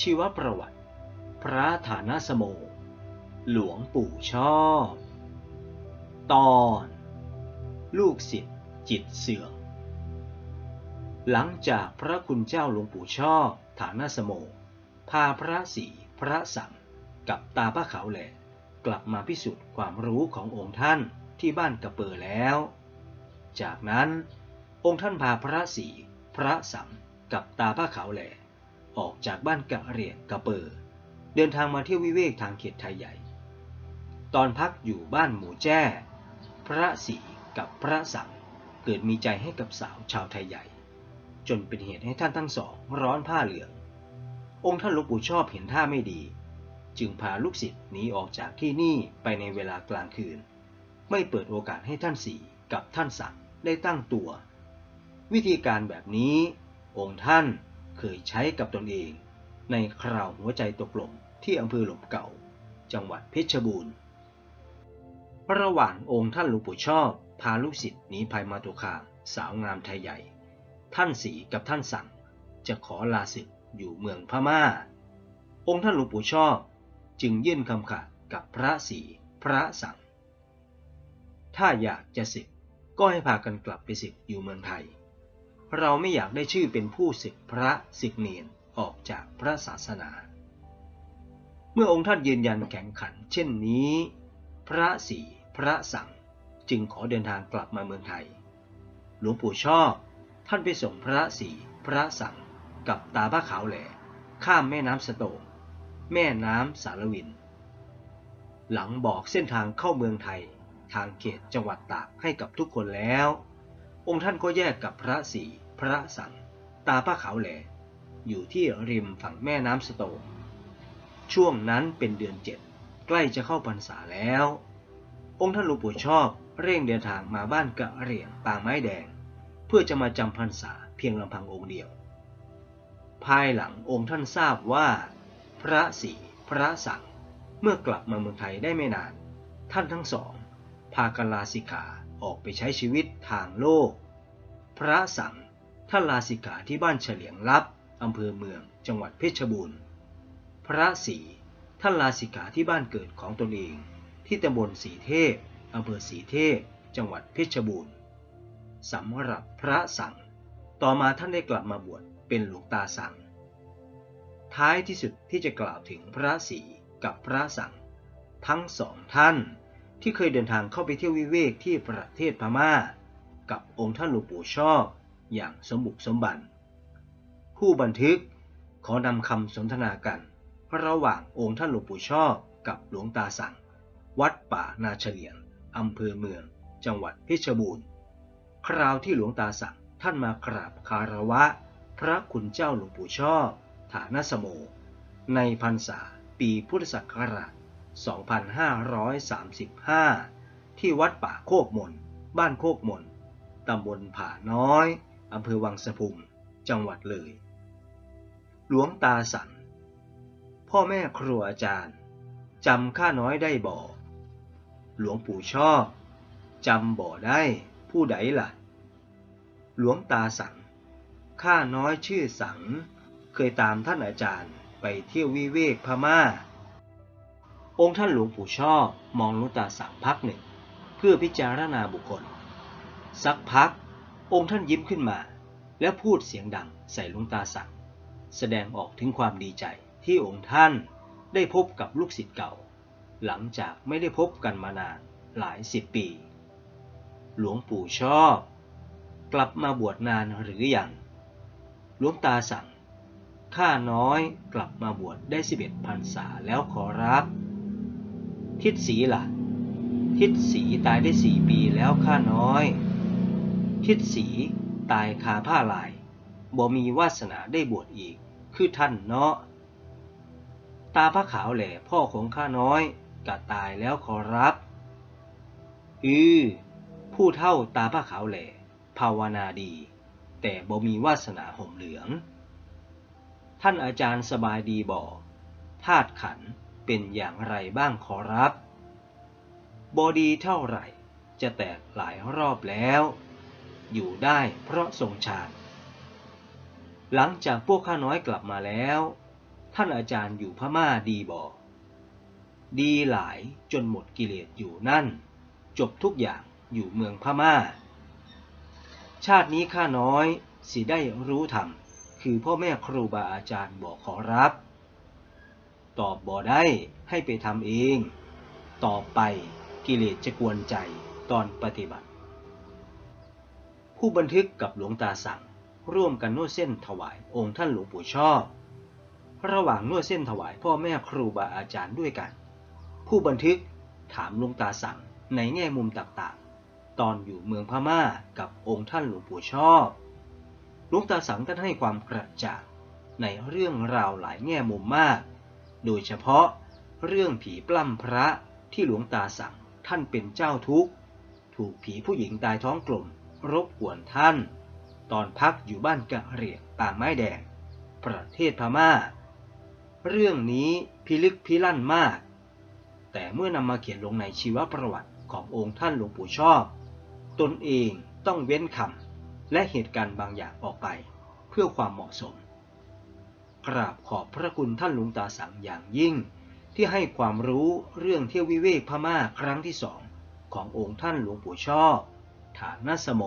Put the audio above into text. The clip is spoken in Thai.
ชีวประวัติ พระฐานะสโม หลวงปู่ชอบ ตอน ลูกศิษย์จิตเสื่อมหลังจากพระคุณเจ้าหลวงปู่ชอบ ฐานะสโม พาพระสีพระสังกับตาพระเขาแหลกลับมาพิสูจน์ความรู้ขององค์ท่านที่บ้านกระเปอแล้ว จากนั้นองค์ท่านพาพระสีพระสังกับตาพระเขาแหล ออกจากบ้านกะเหรียงกระเปอเดินทางมาเที่ยววิเวกทางเขตไทยใหญ่ ตอนพักอยู่บ้านหมูแจ้ พระสีกับพระสังเกิดมีใจให้กับสาวชาวไทยใหญ่ จนเป็นเหตุให้ท่านทั้งสองร้อนผ้าเหลือง องค์ท่านหลวงปู่ชอบเห็นท่าไม่ดี จึงพาลูกศิษย์หนีออกจากที่นี่ไปในเวลากลางคืน ไม่เปิดโอกาสให้ท่านสีกับท่านสังได้ตั้งตัว วิธีการแบบนี้ องค์ท่าน เคยใช้กับตนเอง ในคราวหัวใจตกหล่มที่อำเภอหล่มเก่า จังหวัดเพชรบูรณ์ ระหว่างองค์ท่านหลวงปู่ชอบ พาลูกศิษย์หนีภัยมาตุคามสาวงามไทยใหญ่ ท่านสีกับท่านสั่งจะขอลาศึกอยู่เมืองพม่า องค์ท่านหลวงปู่ชอบ จึงยื่นคำขาดกับพระสีพระสั่ง ถ้าอยากจะศึกก็ให้พากันกลับไปศึกอยู่เมืองไทย เราไม่อยากได้ชื่อเป็นผู้ศึกพระศึกเนียนออกจากพระศาสนา เมื่อองค์ท่านยืนยันแข็งขัน เช่นนี้ พระสีพระสังจึงขอเดินทางกลับมาเมืองไทย หลวงปู่ชอบท่านไปส่งพระสีพระสังกับตาบ้าขาวแหลข้ามแม่น้ำสะโตงแม่น้ำสารวิน หลังบอกเส้นทางเข้าเมืองไทย ทางเขตจังหวัดตากให้กับทุกคนแล้ว องค์ท่านก็แยกกับพระสี พระสังตาผ้าขาวแหลอยู่ที่ริมฝั่งแม่น้ำสโตงช่วงนั้นเป็นเดือนเจ็ดใกล้จะเข้าพรรษาแล้ว องค์ท่านหลวงปู่ชอบเร่งเดินทางมาบ้านกะเหรี่ยงปางไม้แดง เพื่อจะมาจำพรรษาเพียงลำพังองค์เดียว ภายหลังองค์ท่านทราบว่า พระสีพระสังเมื่อกลับมาเมืองไทยได้ไม่นาน ท่านทั้งสอง พากันลาสิกขาออกไปใช้ชีวิตทางโลก พระสัง ท่านลาสิกขาที่บ้านเฉลียงลับอำเภอเมือง จังหวัดเพชรบูรณ์ พระสีท่านลาสิกขาที่บ้านเกิดของตนเอง ที่ตำบลสีเทพอำเภอสีเทพจังหวัดเพชรบูรณ์สำหรับพระสัง ต่อมาท่านได้กลับมาบวชเป็นหลวงตาสัง ท้ายที่สุดที่จะกล่าวถึงพระสีกับพระสัง ทั้งสองท่านที่เคยเดินทางเข้าไปเที่ยววิเวกที่ประเทศพม่า กับองค์ท่านหลวงปู่ชอบ อย่างสมบุกสมบัน ผู้บันทึกขอนำคำสนทนากัน ระหว่างองค์ท่านหลวงปู่ชอบกับหลวงตาสังวัดป่านาเฉลียงอำเภอเมือง จังหวัดเพชรบูรณ์ คราวที่หลวงตาสังท่านมากราบคารวะ พระคุณเจ้าหลวงปู่ชอบ ฐานสโม ในพรรษาปีพุทธศักราช 2535 ที่วัดป่าโคกมน บ้านโคกมน ตำบลผาน้อย อำเภอวังสะพุงจังหวัดเลย หลวงตาสัน พ่อแม่ครูอาจารย์จำข้าน้อยได้บ่หลวงปู่ชอบจำบ่ได้ผู้ใดล่ะ หลวงตาสังข้าน้อยชื่อสัง เคยตามท่านอาจารย์ไปเที่ยววิเวกพม่า องค์ท่านหลวงปู่ชอบมองหลุงตาสังพักหนึ่ง เพื่อพิจารณาบุคคล สักพัก องค์ท่านยิ้มขึ้นมา แล้วพูดเสียงดังใส่หลุงตาสังแสดงออกถึงความดีใจที่องค์ท่านได้พบกับลูกศิษย์เก่า หลังจากไม่ได้พบกันมานานหลายสิบปี หลวงปู่ชอบ กลับมาบวชนานหรืออยังหลวงตาสั่งข้าน้อยกลับมาบวชได้สิบเอ็ดพรรษาแล้วขอรับ ทิศสีล่ะ ทิศสีตายได้สี่ปีแล้วข้าน้อย ทิศสีตายคาผ้าลายบ่มีวาสนาได้บวชอีก คือท่านเนาะ ตาพระขาวแหล่พ่อของข้าน้อยกะตายแล้วขอรับ อือ ผู้เท่าตาพระขาวแหล่ภาวนาดี แต่บ่มีวาสนาห่มเหลือง ท่านอาจารย์สบายดีบ่ธาตุขันเป็นอย่างไรบ้างขอรับบอดีเท่าไหร่จะแตกหลายรอบแล้ว อยู่ได้เพราะทรงฌาน หลังจากพวกข้าน้อยกลับมาแล้ว ท่านอาจารย์อยู่พม่าดีบ่ดีหลายจนหมดกิเลสอยู่นั่น จบทุกอย่างอยู่เมืองพม่า ชาตินี้ข้าน้อยสิได้รู้ธรรม คือพ่อแม่ครูบาอาจารย์บอกขอรับ ตอบบ่ได้ให้ไปทำเอง ต่อไปกิเลสจะกวนใจตอนปฏิบัติ ผู้บันทึกกับหลวงตาสั่ง ร่วมกันนวดเส้นถวายองค์ท่านหลวงปู่ชอบ ระหว่างนวดเส้นถวายพ่อแม่ครูบาอาจารย์ด้วยกัน ผู้บันทึกถามหลวงตาสั่งในแง่มุมต่างๆ ตอนอยู่เมืองพม่ากับองค์ท่านหลวงปู่ชอบหลวงตาสังท่านให้ความกระจ่างในเรื่องราวหลายแง่มุมมาก โดยเฉพาะเรื่องผีปล้ำพระที่หลวงตาสั่งท่านเป็นเจ้าทุกข์ ถูกผีผู้หญิงตายท้องกลม รบกวนท่าน ตอนพักอยู่บ้านกะเหรี่ยงป่าไม้แดง ประเทศพม่า เรื่องนี้พิลึกพิลั่นมาก แต่เมื่อนำมาเขียนลงในชีวประวัติขององค์ท่านหลวงปู่ชอบ ตนเองต้องเว้นคำและเหตุการณ์บางอย่างออกไป เพื่อความเหมาะสม กราบขอบพระคุณท่านหลวงตาสังอย่างยิ่ง ที่ให้ความรู้เรื่องเที่ยววิเวกพม่าครั้งที่สองขององค์ท่านหลวงปู่ชอบ ฐานสโม